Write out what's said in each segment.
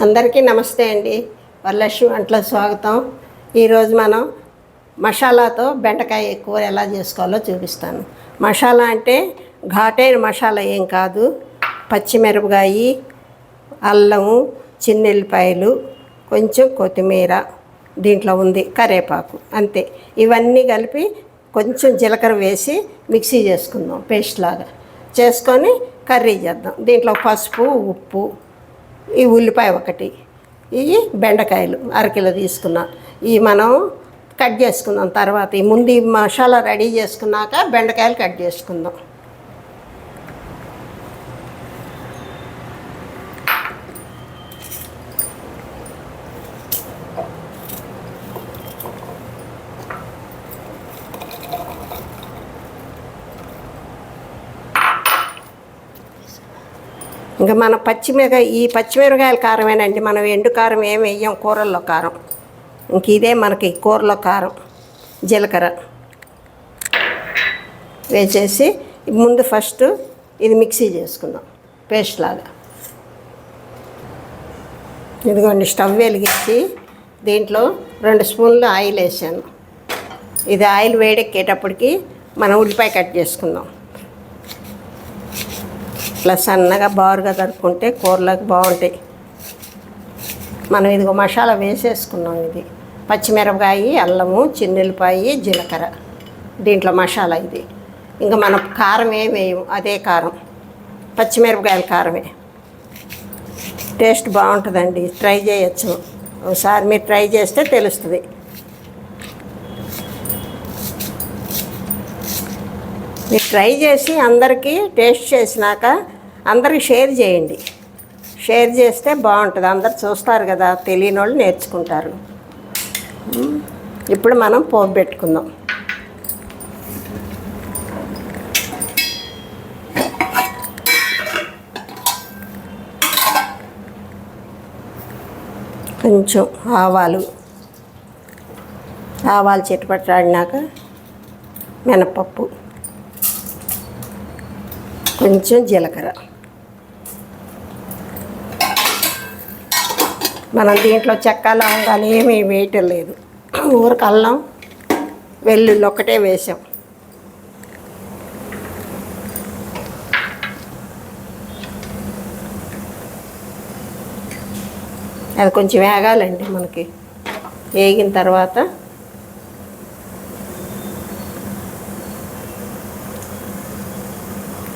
అందరికీ నమస్తే అండి. వరలక్ష్మి వంటలో స్వాగతం. ఈరోజు మనం మసాలాతో బెండకాయ కూర ఎలా చేసుకోవాలో చూపిస్తాను. మసాలా అంటే ఘాటైన మసాలా ఏం కాదు. పచ్చిమిరపకాయ అల్లము చిన్నెల్లిపాయలు కొంచెం కొత్తిమీర దీంట్లో ఉంది కరేపాకు అంతే. ఇవన్నీ కలిపి కొంచెం జీలకర్ర వేసి మిక్సీ చేసుకుందాం పేస్ట్ లాగా. చేసుకొని కర్రీ చేద్దాం. దీంట్లో పసుపు ఉప్పు ఈ ఉల్లిపాయ ఒకటి ఇవి బెండకాయలు అరకిలో తీసుకున్నాం. ఇవి మనం కట్ చేసుకుందాం తర్వాత ఈ ముందు మసాలా రెడీ చేసుకున్నాక బెండకాయలు కట్ చేసుకుందాం. ఇంకా మన పచ్చిమిరకాయ ఈ పచ్చిమిరకాయల కారమేనండి మనం ఎండు కారం ఏమి వేయం కూరల్లో కారం. ఇంక ఇదే మనకి కూరలో కారం జీలకర్ర. వేసేసి ముందు ఫస్ట్ ఇది మిక్సీ చేసుకుందాం పేస్ట్ లాగా. ఇదిగోండి స్టవ్ వెలిగించి దీంట్లో రెండు స్పూన్లు ఆయిల్ వేసాను. ఇది ఆయిల్ వేడెక్కేటప్పటికి మనం ఉల్లిపాయ కట్ చేసుకుందాం. ఇట్లా సన్నగా బారుగా తరుపుకుంటే కూరలకు బాగుంటాయి. మనం ఇదిగో మసాలా వేసేసుకున్నాం ఇది. పచ్చిమిరపకాయ అల్లము చిన్నెల్లిపాయి జీలకర్ర. దీంట్లో మసాలా ఇది. ఇంకా మనం కారం ఏమి వేయము అదే కారం. పచ్చిమిరపకాయల కారమే. టేస్ట్ బాగుంటుందండి. ట్రై చేయొచ్చు. ఒకసారి మీరు ట్రై చేస్తే తెలుస్తుంది. మీరు ట్రై చేసి అందరికీ టేస్ట్ చేసినాక అందరికి షేర్ చేయండి. షేర్ చేస్తే బాగుంటుంది. అందరు చూస్తారు కదా తెలియని వాళ్ళు నేర్చుకుంటారు ఇప్పుడు మనం పోపు పెట్టుకుందాం. కొంచెం ఆవాలు ఆవాలు చిట్టుపట్లాడినాక మినపప్పు. కొంచెం జీలకర్ర. మనం దీంట్లో చెక్క లవంగాలు ఏమీ వేయటం లేదు. ఊరికి అల్లం వెల్లుల్లి ఒక్కటే వేసాం. అది కొంచెం వేగాలండి మనకి. వేగిన తర్వాత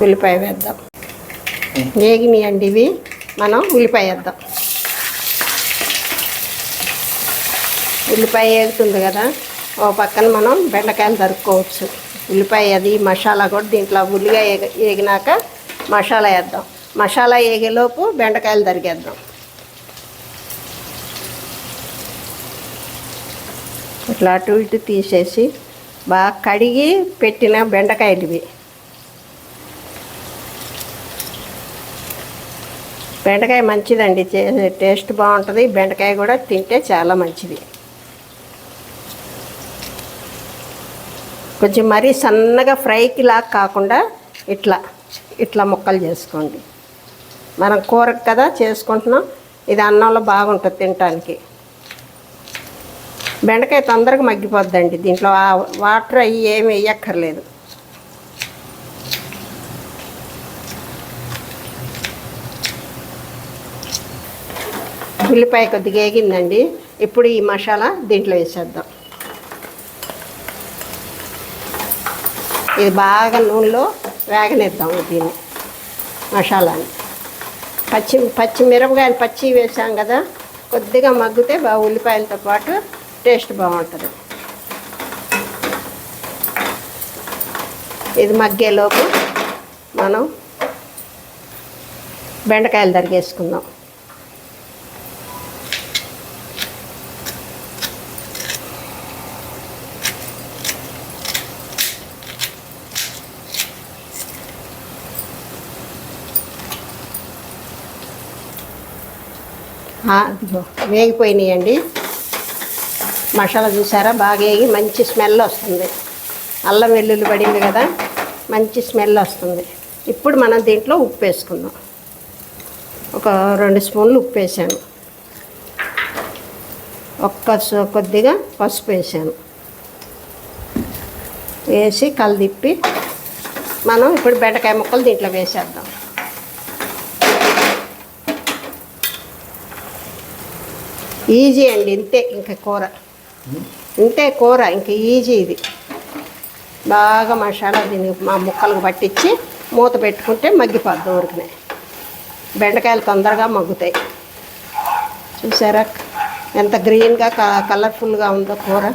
ఉల్లిపాయ వేద్దాం. వేగినాయండి ఇవి మనం ఉల్లిపాయ వేద్దాం. ఉల్లిపాయ వేగుతుంది కదా ఓ పక్కన మనం బెండకాయలు తరుక్కోవచ్చు. ఉల్లిపాయ అది మసాలా కూడా దీంట్లో ఉల్లిగా వేగినాక మసాలా వేద్దాం. మసాలా వేగేలోపు బెండకాయలు తరిగేద్దాం. ఇట్లా అటు ఇటు తీసేసి బాగా కడిగి పెట్టిన బెండకాయలు ఇవి బెండకాయ మంచిదండి. టేస్ట్ బాగుంటుంది. బెండకాయ కూడా తింటే చాలా మంచిది. కొంచెం మరీ సన్నగా ఫ్రైకి లాగా కాకుండా ఇట్లా ఇట్లా ముక్కలు చేసుకోండి. మనం కూరకు కదా చేసుకుంటున్నాం. ఇది అన్నంలో బాగుంటుంది తినటానికి. బెండకాయ తొందరగా మగ్గిపోద్దండి. దీంట్లో వాటర్ అవి ఏమి వేయక్కర్లేదు ఉల్లిపాయ కొద్దిగా వేగిందండి. ఇప్పుడు ఈ మసాలా దీంట్లో వేసేద్దాం. ఇది బాగా నూనెలో వేగనిద్దాం దీన్ని మసాలాని. పచ్చి పచ్చి మిరపకాయలు పచ్చి వేసాం కదా కొద్దిగా మగ్గితే బాగా ఉల్లిపాయలతో పాటు టేస్ట్ బాగుంటుంది. ఇది మగ్గేలోపు మనం బెండకాయలు తరిగేసుకుందాం. వేగిపోయినాయండి. మసాలా చూసారా? బాగా వేగి మంచి స్మెల్ వస్తుంది. అల్లం వెల్లుల్లి పడింది కదా మంచి స్మెల్ వస్తుంది. ఇప్పుడు మనం దీంట్లో ఉప్పు వేసుకుందాం. ఒక రెండు స్పూన్లు ఉప్పు వేసాను. ఒక్క సో- కొద్దిగా పసుపు వేసాను. వేసి కలదిప్పి మనం ఇప్పుడు బెండకాయ ముక్కలు దీంట్లో వేసేద్దాం. ఈజీ అండి ఇంతే ఇంకా కూర. ఇంతే కూర ఇంకా ఈజీ ఇది. బాగా మసాలా దీన్ని మా ముక్కలకు పట్టించి మూత పెట్టుకుంటే మగ్గిపోద్ది ఊరికనే. బెండకాయలు తొందరగా మగ్గుతాయి. చూసారా? ఎంత గ్రీన్గా క- కలర్ఫుల్గా ఉందో కూర.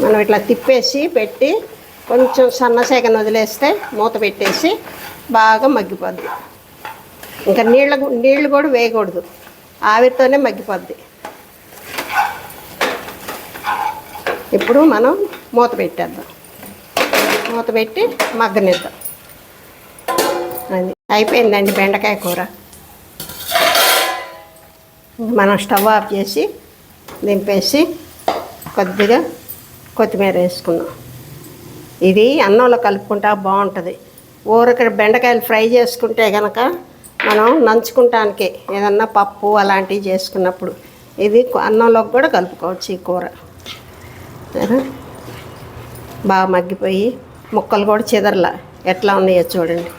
మనం ఇట్లా తిప్పేసి పెట్టి కొంచెం సన్నసేగన వదిలేస్తే మూత పెట్టేసి బాగా మగ్గిపోద్ది. ఇంకా నీళ్ళ నీళ్ళు కూడా వేయకూడదు. ఆవిరితోనే మగ్గిపోద్ది. ఇప్పుడు మనం మూత పెట్టేద్దాం. మూత పెట్టి మగ్గనిద్దాం. అది అయిపోయిందండి బెండకాయ కూర. మనం స్టవ్ ఆఫ్ చేసి దింపేసి కొద్దిగా కొత్తిమీర వేసుకున్నాం ఇది అన్నంలో కలుపుకుంటా బాగుంటుంది. ఊరక బెండకాయలు ఫ్రై చేసుకుంటే కనుక మనం నంచుకుంటానికి ఏదన్నా పప్పు అలాంటివి చేసుకున్నప్పుడు ఇది అన్నంలోకి కూడా కలుపుకోవచ్చు ఈ కూర. బాగా మగ్గిపోయి ముక్కలు కూడా చెదరలా. ఎట్లా ఉన్నాయో చూడండి.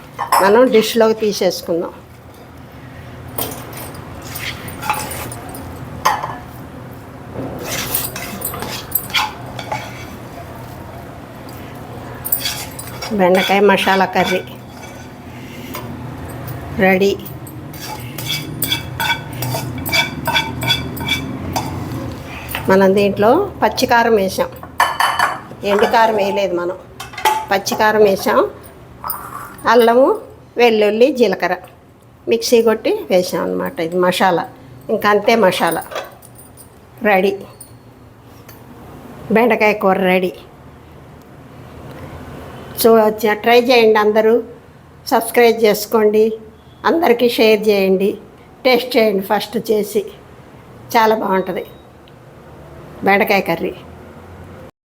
మనం డిష్లోకి తీసేసుకుందాం. బెండకాయ మసాలా కర్రీ. రెడీ. మనం దీంట్లో పచ్చికారం వేసాం. ఎండుకారం వేయలేదు మనం. పచ్చికారం వేసాం. అల్లము వెల్లుల్లి జీలకర్ర మిక్సీ కొట్టి వేసాం అనమాట ఇది మసాలా. ఇంకా అంతే మసాలా. రెడీ. బెండకాయ కూర రెడీ. చూ ట్రై చేయండి అందరూ. సబ్స్క్రైబ్ చేసుకోండి. అందరికీ షేర్ చేయండి. టేస్ట్ చేయండి ఫస్ట్ చేసి. చాలా బాగుంటుంది. బెండకాయ కర్రీ.